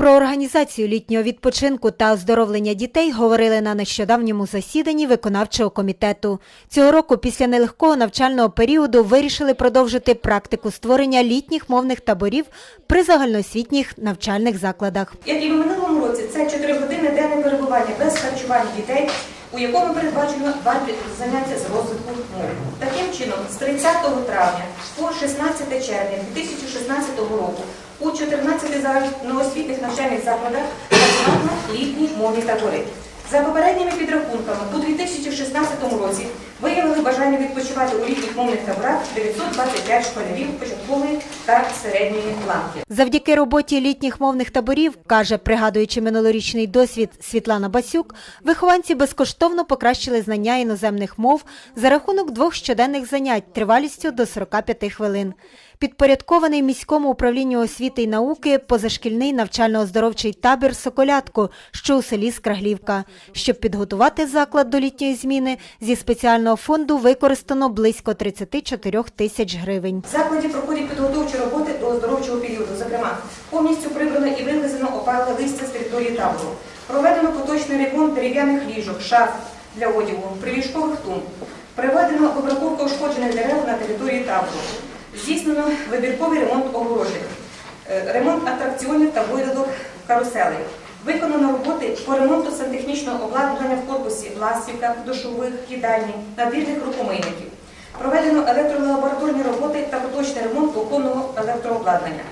Про організацію літнього відпочинку та оздоровлення дітей говорили на нещодавньому засіданні виконавчого комітету. Цього року, після нелегкого навчального періоду, вирішили продовжити практику створення літніх мовних таборів при загальноосвітніх навчальних закладах. Як і в минулому році, це 4 години денне перебування без харчування дітей, у якому передбачено два заняття з розвитку мови. Таким чином, з 30 травня по 16 червня 2016 року у 14 загальноосвітніх навчальних закладах працюватимуть літні мовні табори. За попередніми підрахунками, у 2016 році виявили бажання відпочивати у літніх мовних таборах 925 школярів початкової та середньої ланки. Завдяки роботі літніх мовних таборів, каже, пригадуючи минулорічний досвід Світлана Басюк, вихованці безкоштовно покращили знання іноземних мов за рахунок двох щоденних занять тривалістю до 45 хвилин. Підпорядкований міському управлінню освіти й науки позашкільний навчально-оздоровчий табір «Соколятко», що у селі Скраглівка. Щоб підготувати заклад до літньої зміни, зі спеціального фонду використано близько 34 тисяч гривень. В закладі проходять підготовчі роботи до оздоровчого періоду. Зокрема, повністю прибрано і вивезено опале листя з території табору. Проведено поточний ремонт дерев'яних ліжок, шаф для одягу, приліжкових тумб. Проведено обрахунку ушкоджених дерев на території табору. Здійснено вибірковий ремонт огорожень, ремонт атракціонів та виїздок каруселей. Виконано роботи по ремонту сантехнічного обладнання в корпусі, ластівках, душових, їдальні, надвірних рукомийників. Проведено електролабораторні роботи та поточний ремонт оконного електрообладнання.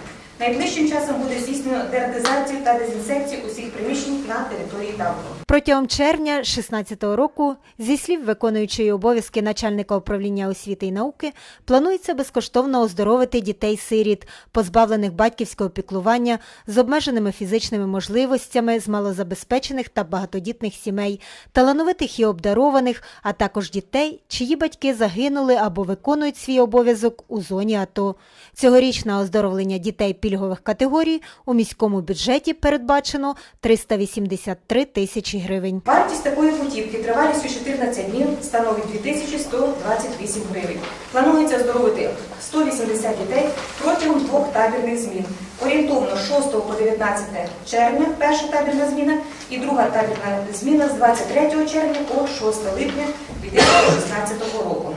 Найближчим часом буде здійснено дератизацію та дезінсекцію усіх приміщень на території табору. Протягом червня 2016 року, зі слів виконуючої обов'язки начальника управління освіти і науки, планується безкоштовно оздоровити дітей-сиріт, позбавлених батьківського піклування, з обмеженими фізичними можливостями, з малозабезпечених та багатодітних сімей, талановитих і обдарованих, а також дітей, чиї батьки загинули або виконують свій обов'язок у зоні АТО. Цьогоріч на оздоровлення дітей пільгових категорій у міському бюджеті передбачено 383 тисячі гривень. Вартість такої путівки тривалістю 14 днів становить 2128 гривень. Планується оздоровити 180 дітей протягом двох табірних змін. Орієнтовно 6 по 19 червня перша табірна зміна і друга табірна зміна з 23 червня по 6 липня 2016 року.